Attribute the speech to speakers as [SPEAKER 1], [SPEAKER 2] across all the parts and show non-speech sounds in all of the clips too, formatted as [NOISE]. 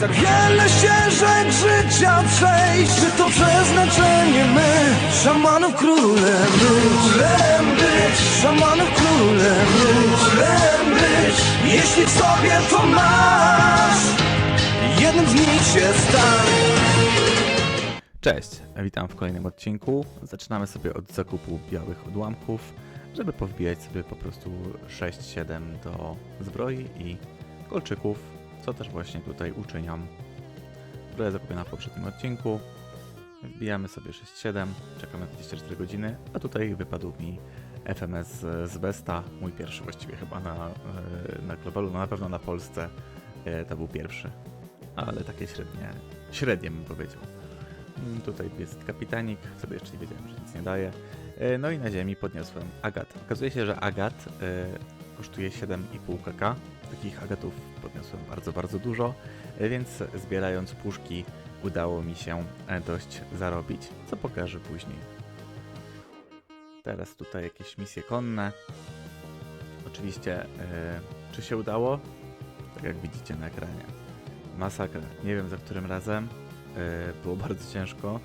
[SPEAKER 1] Tak wiele ścieżek życia przejść. Czy to przeznaczenie my Szamanów królem być? Królem być Szamanów królem być. Królem być Jeśli w sobie to masz. Jednym z nich się stań.
[SPEAKER 2] Cześć, witam w kolejnym odcinku. Zaczynamy sobie od zakupu białych odłamków, żeby powbijać sobie po prostu 6-7 do zbroi i kolczyków, co też właśnie tutaj uczyniam. Zbroja zakupiona w poprzednim odcinku. Wbijamy sobie 6-7, czekamy 24 godziny, a tutaj wypadł mi FMS z Besta, mój pierwszy właściwie chyba na, e, na globalu, no na pewno na Polsce e, to był pierwszy, ale takie średnie, średnie bym powiedział. Mm, Tutaj jest kapitanik, sobie jeszcze nie wiedziałem, że nic nie daje. E, No i na ziemi podniosłem agat. Okazuje się, że agat kosztuje 7,5 kk. Takich agatów podniosłem bardzo, bardzo dużo, więc zbierając puszki udało mi się e, dość zarobić, co pokażę później. Teraz tutaj jakieś misje konne. Oczywiście, e, czy się udało? Tak jak widzicie na ekranie. Masakra. Nie wiem za którym razem. E, było bardzo ciężko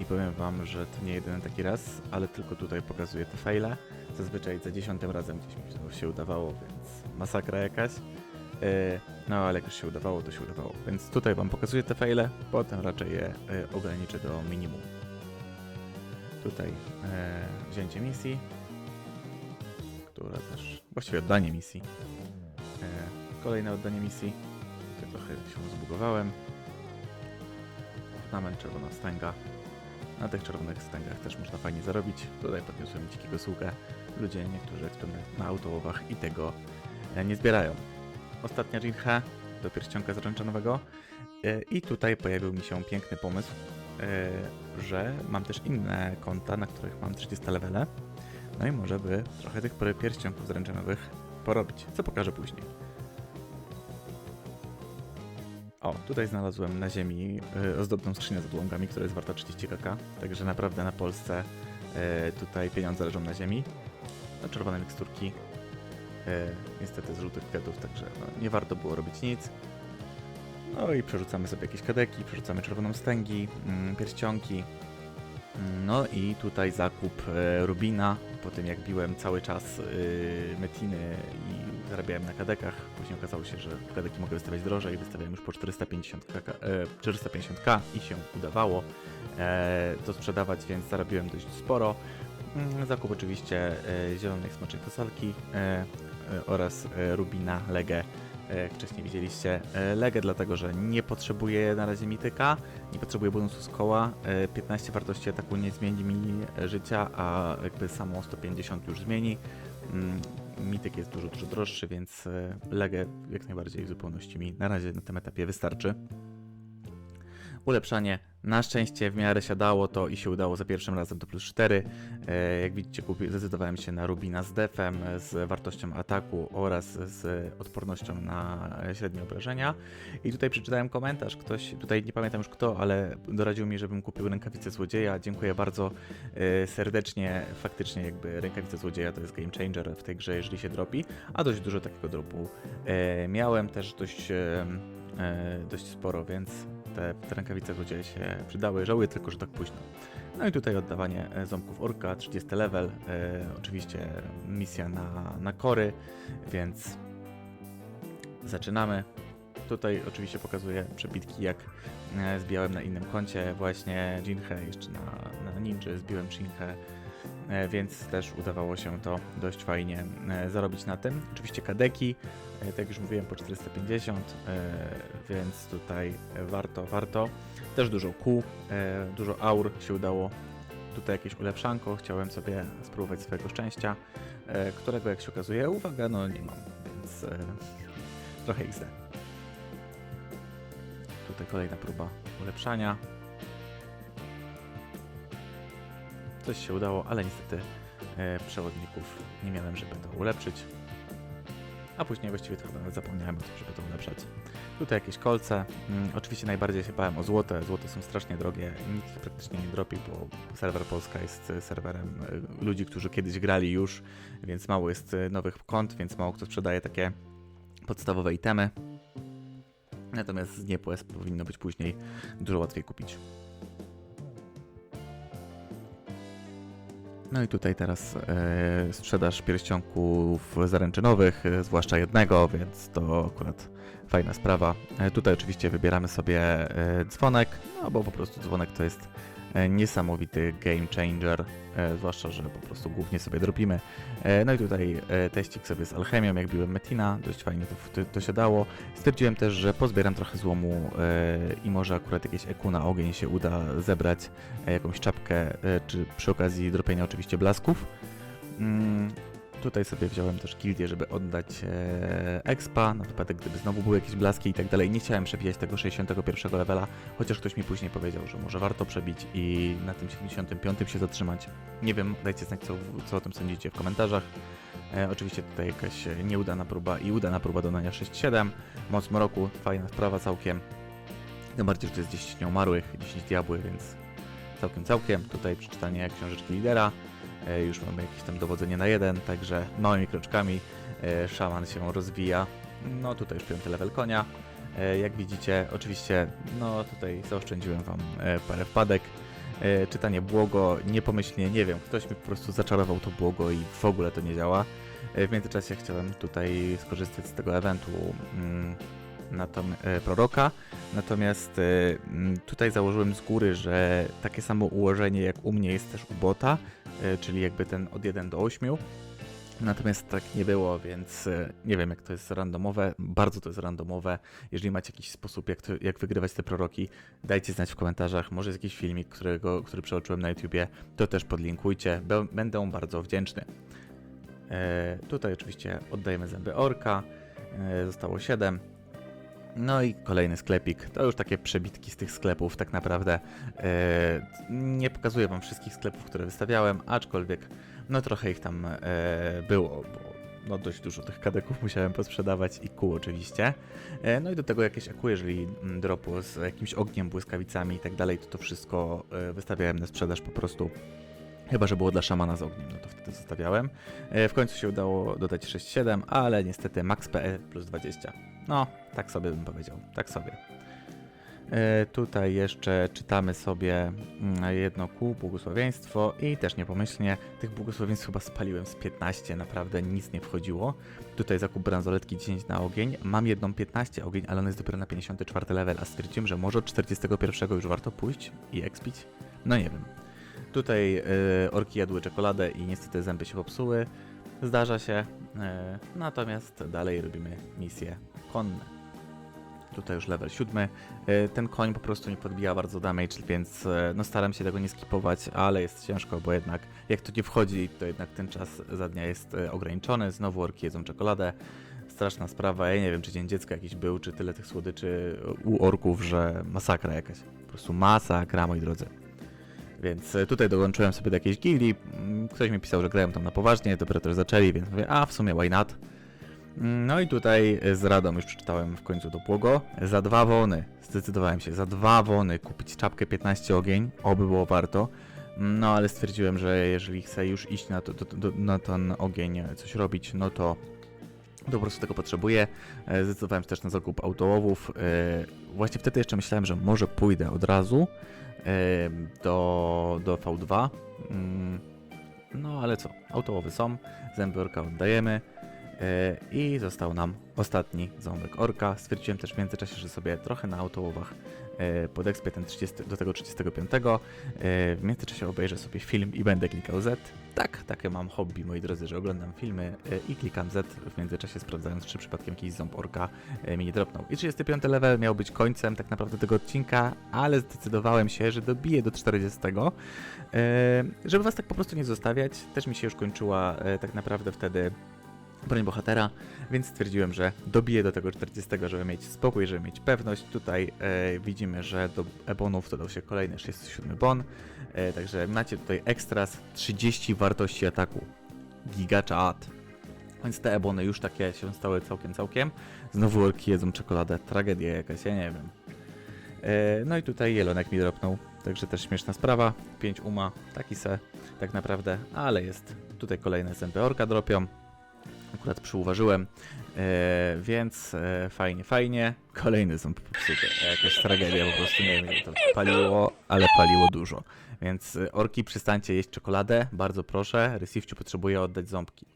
[SPEAKER 2] i powiem wam, że to nie jedyny taki raz, ale tylko tutaj pokazuję te faile. Zazwyczaj za dziesiątym razem gdzieś mi się udawało, więc masakra jakaś. E, No ale jak już się udawało, to się udawało. Więc tutaj wam pokazuję te faile, potem raczej je e, ograniczę do minimum. Tutaj e, wzięcie misji, która też, właściwie oddanie misji. Kolejne oddanie misji. Tutaj trochę się zbugowałem. Ornament czerwona wstęga. Na tych czerwonych wstęgach też można fajnie zarobić. Tutaj podniosłem dzikiego sługę. Ludzie niektórzy którzy na autołowach i tego nie zbierają. Ostatnia Jinhe do pierścionka zaręczynowego. E, I tutaj pojawił mi się piękny pomysł, e, że mam też inne konta, na których mam 30 levele. No i może by trochę tych pierścionków zaręczynowych porobić, co pokażę później. O, tutaj znalazłem na ziemi y, ozdobną skrzynię z odłamkami, która jest warta 30 kk. Także naprawdę na Polsce tutaj pieniądze leżą na ziemi. No, czerwone miksturki. Y, niestety z żółtych kwiatów, także no, nie warto było robić nic. No i przerzucamy sobie jakieś kadeki, przerzucamy czerwoną stęgi, mm, pierścionki. Mm, No i tutaj zakup e, Rubina, po tym jak biłem cały czas y, Metiny i zarabiałem na kadekach, później okazało się, że kadeki mogę wystawiać drożej, wystawiałem już po 450 k, e, 450k i się udawało e, to sprzedawać, więc zarobiłem dość sporo. Mm, Zakup oczywiście e, zielonej smacznej fasolki e, e, oraz Rubina Legę. wcześniej widzieliście, Legę dlatego, że nie potrzebuję na razie mityka, nie potrzebuję bonusu z koła. e, 15 wartości ataku nie zmieni mi życia, a jakby samo 150 już zmieni. Mm, Mityk jest dużo, dużo droższy, więc Legę jak najbardziej w zupełności mi na razie na tym etapie wystarczy. Ulepszanie na szczęście w miarę siadało to i się udało za pierwszym razem to plus 4. E, jak widzicie, zdecydowałem się na Rubina z defem, z wartością ataku oraz z odpornością na e, średnie obrażenia. I tutaj przeczytałem komentarz, ktoś, tutaj nie pamiętam już kto, ale doradził mi, żebym kupił rękawicę złodzieja. Dziękuję bardzo e, serdecznie. Faktycznie jakby rękawica złodzieja to jest game changer w tej grze, jeżeli się dropi, a dość dużo takiego dropu miałem też dość, dość sporo, więc te, te rękawice złodzieja się przydały. Żałuję tylko, że tak późno. No i tutaj oddawanie e, ząbków orka, 30 level, e, oczywiście misja na, na kory, więc zaczynamy. Tutaj oczywiście pokazuję przebitki, jak e, zbijałem na innym koncie właśnie Jinhe, jeszcze na, na Ninja zbiłem Jinhe, e, więc też udawało się to dość fajnie e, zarobić na tym. Oczywiście kadeki, e, tak jak już mówiłem, po 450, e, więc tutaj warto, warto. Też dużo kół, e, dużo aur się udało. Tutaj jakieś ulepszanko, chciałem sobie spróbować swojego szczęścia, e, którego jak się okazuje, uwaga, no nie mam, więc e, trochę XD. Tutaj kolejna próba ulepszania. Coś się udało, ale niestety e, przewodników nie miałem, żeby to ulepszyć. A później właściwie to chyba nawet zapomniałem o tym, żeby to ulepszać. Tutaj jakieś kolce. Mm, oczywiście najbardziej się bałem o złote. Złote są strasznie drogie. Nikt praktycznie nie dropi, bo serwer Polska jest e, serwerem e, ludzi, którzy kiedyś grali już, więc mało jest nowych kont, więc mało kto sprzedaje takie podstawowe itemy. Natomiast z NiePOS powinno być później dużo łatwiej kupić. No i tutaj teraz e, sprzedaż pierścionków zaręczynowych, e, zwłaszcza jednego, więc to akurat fajna sprawa. E, tutaj oczywiście wybieramy sobie e, dzwonek, no bo po prostu dzwonek to jest niesamowity game changer, e, zwłaszcza, że po prostu głównie sobie dropimy. E, no i tutaj e, teścik sobie z alchemią, jak biłem Metina, dość fajnie to, to, się dało. Stwierdziłem też, że pozbieram trochę złomu e, i może akurat jakieś EQ na ogień się uda zebrać, e, jakąś czapkę, e, czy przy okazji dropienia oczywiście blasków. Tutaj sobie wziąłem też gildię, żeby oddać e, expa, na wypadek gdyby znowu były jakieś blaski i tak dalej. Nie chciałem przebijać tego 61 levela, chociaż ktoś mi później powiedział, że może warto przebić i na tym 75 się zatrzymać. Nie wiem, dajcie znać co, co o tym sądzicie w komentarzach. E, oczywiście tutaj jakaś nieudana próba i udana próba dodania 6-7. Moc Mroku, fajna sprawa całkiem. Tym bardziej, że to jest 10 nieumarłych, 10 diabły, więc całkiem, całkiem. Tutaj przeczytanie książeczki lidera. E, już mamy jakieś tam dowodzenie na jeden, także małymi kroczkami e, szaman się rozwija. No tutaj już piąty level konia. E, jak widzicie, oczywiście, no tutaj zaoszczędziłem wam parę wpadek. Czytanie błogo, niepomyślnie, nie wiem, ktoś mi po prostu zaczarował to błogo i w ogóle to nie działa. W międzyczasie chciałem tutaj skorzystać z tego eventu mm, na tą e, proroka, natomiast tutaj założyłem z góry, że takie samo ułożenie jak u mnie jest też u bota, czyli jakby ten od 1 do 8. Natomiast tak nie było, więc e, nie wiem jak to jest randomowe, bardzo to jest randomowe. Jeżeli macie jakiś sposób jak, to, jak wygrywać te proroki, dajcie znać w komentarzach, może jest jakiś filmik, którego, który przeoczyłem na YouTubie, to też podlinkujcie, będę bardzo wdzięczny. E, tutaj oczywiście oddajemy zęby orka, zostało 7. No i kolejny sklepik. To już takie przebitki z tych sklepów, tak naprawdę. E, nie pokazuję Wam wszystkich sklepów, które wystawiałem, aczkolwiek no trochę ich tam e, było, bo no dość dużo tych kadeków [LAUGHS] musiałem posprzedawać i kół oczywiście. E, no i do tego jakieś aku, jeżeli mm, dropu z jakimś ogniem, błyskawicami i tak dalej, to to wszystko wystawiałem na sprzedaż po prostu. Chyba, że było dla szamana z ogniem, no to wtedy zostawiałem. E, w końcu się udało dodać 6-7, ale niestety max PE plus 20. No, tak sobie bym powiedział, tak sobie. E, tutaj jeszcze czytamy sobie mm, jedno kół, błogosławieństwo i też niepomyślnie tych błogosławieństw chyba spaliłem z 15, naprawdę nic nie wchodziło. Tutaj zakup bransoletki 10 na ogień, mam jedną 15 ogień, ale ona jest dopiero na 54 level, a stwierdziłem, że może od 41 już warto pójść i expić? No nie wiem. Tutaj e, orki jadły czekoladę i niestety zęby się popsuły. Zdarza się. e, natomiast dalej robimy misje konne. Tutaj już level 7. E, Ten koń po prostu mi podbija bardzo damage, więc no staram się tego nie skipować, ale jest ciężko, bo jednak jak to nie wchodzi, to jednak ten czas za dnia jest ograniczony. Znowu orki jedzą czekoladę. Straszna sprawa. Ja nie wiem, czy dzień dziecka jakiś był, czy tyle tych słodyczy u orków, że masakra jakaś. Po prostu masakra, moi drodzy. Więc e, tutaj dołączyłem sobie do jakiejś gildii. Mm, Ktoś mi pisał, że grają tam na poważnie, dopiero też zaczęli, więc mówię, a w sumie why not? Mm, No i tutaj e, z radą już przeczytałem w końcu do płogo. Za dwa wony, zdecydowałem się, za dwa wony kupić czapkę 15 ogień, oby było warto. Mm, No ale stwierdziłem, że jeżeli chcę już iść na, to, to, to, na ten ogień, e, coś robić, no to to po prostu tego potrzebuję. Zdecydowałem się też na zakup autołowów. Właśnie wtedy jeszcze myślałem, że może pójdę od razu do, do V2. Mm, No ale co, autołowy są, zęby orka oddajemy. E, I został nam ostatni ząbek orka. Stwierdziłem też w międzyczasie, że sobie trochę na autołowach e, podekspię ten 30, do tego 35. E, W międzyczasie obejrzę sobie film i będę klikał Z. Tak, takie mam hobby, moi drodzy, że oglądam filmy i klikam Z w międzyczasie sprawdzając, czy przypadkiem jakiś ząb orka mi nie dropnął. I 35 level miał być końcem tak naprawdę tego odcinka, ale zdecydowałem się, że dobiję do 40. E, Żeby was tak po prostu nie zostawiać, też mi się już kończyła tak naprawdę wtedy broń bohatera, więc stwierdziłem, że dobiję do tego 40, żeby mieć spokój, żeby mieć pewność. Tutaj e, widzimy, że do ebonów dodał się kolejny 67 bon, e, także macie tutaj ekstras 30 wartości ataku. Giga chat. Więc te ebony już takie się stały całkiem, całkiem. Znowu orki jedzą czekoladę, tragedia jakaś, ja nie wiem. E, no i tutaj jelonek mi dropnął, także też śmieszna sprawa. 5 uma, taki se, tak naprawdę, ale jest tutaj kolejne zęby orka dropią. Akurat przyuważyłem, e, więc e, fajnie, fajnie. Kolejny ząb popsuty. Jakaś tragedia po prostu, nie wiem to paliło, ale paliło dużo. Więc e, orki, przestańcie jeść czekoladę, bardzo proszę. Rysifciu potrzebuje oddać ząbki.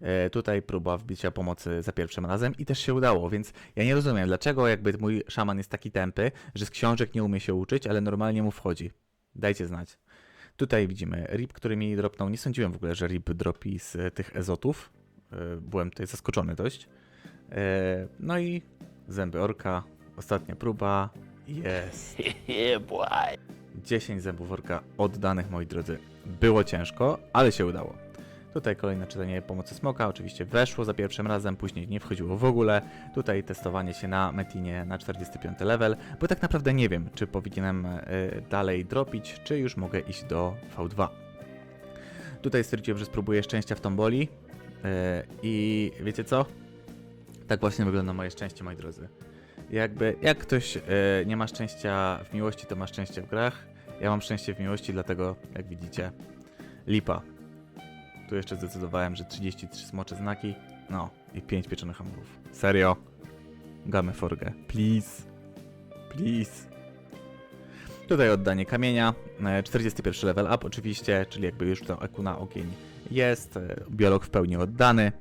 [SPEAKER 2] E, tutaj próba wbicia pomocy za pierwszym razem i też się udało, więc ja nie rozumiem, dlaczego jakby mój szaman jest taki tępy, że z książek nie umie się uczyć, ale normalnie mu wchodzi. Dajcie znać. Tutaj widzimy RIP, który mi dropnął. Nie sądziłem w ogóle, że RIP dropi z tych ezotów. E, Byłem tutaj zaskoczony dość. E, No i zęby orka. Ostatnia próba. Jest. [LAUGHS] 10 zębów orka oddanych, moi drodzy. Było ciężko, ale się udało. Tutaj kolejne czytanie pomocy smoka. Oczywiście weszło za pierwszym razem, później nie wchodziło w ogóle. Tutaj testowanie się na Metinie na 45 level, bo tak naprawdę nie wiem, czy powinienem e, dalej dropić, czy już mogę iść do V2. Tutaj stwierdziłem, że spróbuję szczęścia w tomboli. E, I wiecie co? Tak właśnie wygląda moje szczęście, moi drodzy. Jakby, jak ktoś e, nie ma szczęścia w miłości, to ma szczęście w grach. Ja mam szczęście w miłości, dlatego, jak widzicie, lipa. Tu jeszcze zdecydowałem, że 33 smocze znaki, no i 5 pieczonych hamurów. Serio? Game forgę. Please. Please. Tutaj oddanie kamienia. e, 41 level up oczywiście, czyli jakby już to eku na ogień jest. e, Biolog w pełni oddany.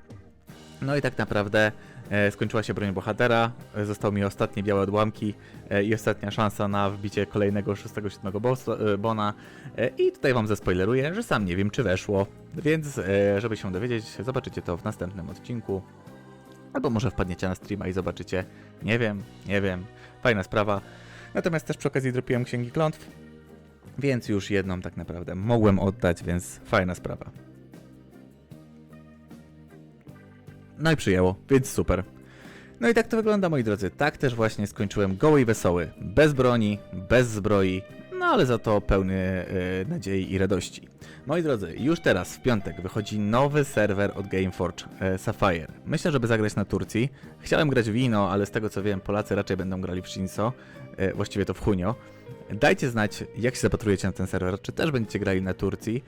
[SPEAKER 2] No i tak naprawdę e, skończyła się broń bohatera. E, zostały mi ostatnie białe odłamki i ostatnia szansa na wbicie kolejnego 6-7 e, bona. I tutaj wam zaspoileruję, że sam nie wiem, czy weszło. Więc, żeby się dowiedzieć, zobaczycie to w następnym odcinku. Albo może wpadniecie na streama i zobaczycie. Nie wiem, nie wiem. Fajna sprawa. Natomiast też przy okazji dropiłem księgi klątw. Więc już jedną tak naprawdę mogłem oddać, więc fajna sprawa. No i przyjęło, więc super. No i tak to wygląda, moi drodzy. Tak też właśnie skończyłem goły i wesoły. Bez broni, bez zbroi, no ale za to pełny e, nadziei i radości. Moi drodzy, już teraz w piątek wychodzi nowy serwer od Gameforge, e, Sapphire. Myślę, żeby zagrać na Turcji. Chciałem grać w Wino, ale z tego co wiem, Polacy raczej będą grali w Shinso, e, właściwie to w Hunio. Dajcie znać, jak się zapatrujecie na ten serwer, czy też będziecie grali na Turcji.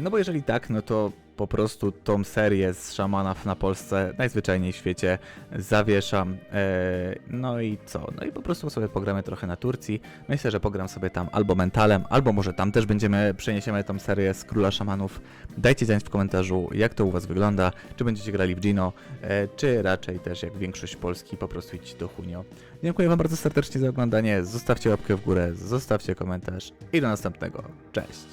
[SPEAKER 2] No bo jeżeli tak, no to po prostu tą serię z szamanów na Polsce najzwyczajniej w świecie zawieszam. E, No i co? No i po prostu sobie pogramy trochę na Turcji. Myślę, że pogram sobie tam albo mentalem, albo może tam też będziemy, przeniesiemy tą serię z Króla Szamanów. Dajcie znać w komentarzu, jak to u Was wygląda, czy będziecie grali w Gino, e, czy raczej też jak większość Polski po prostu idź do Hunio. Dziękuję Wam bardzo serdecznie za oglądanie, zostawcie łapkę w górę, zostawcie komentarz i do następnego. Cześć!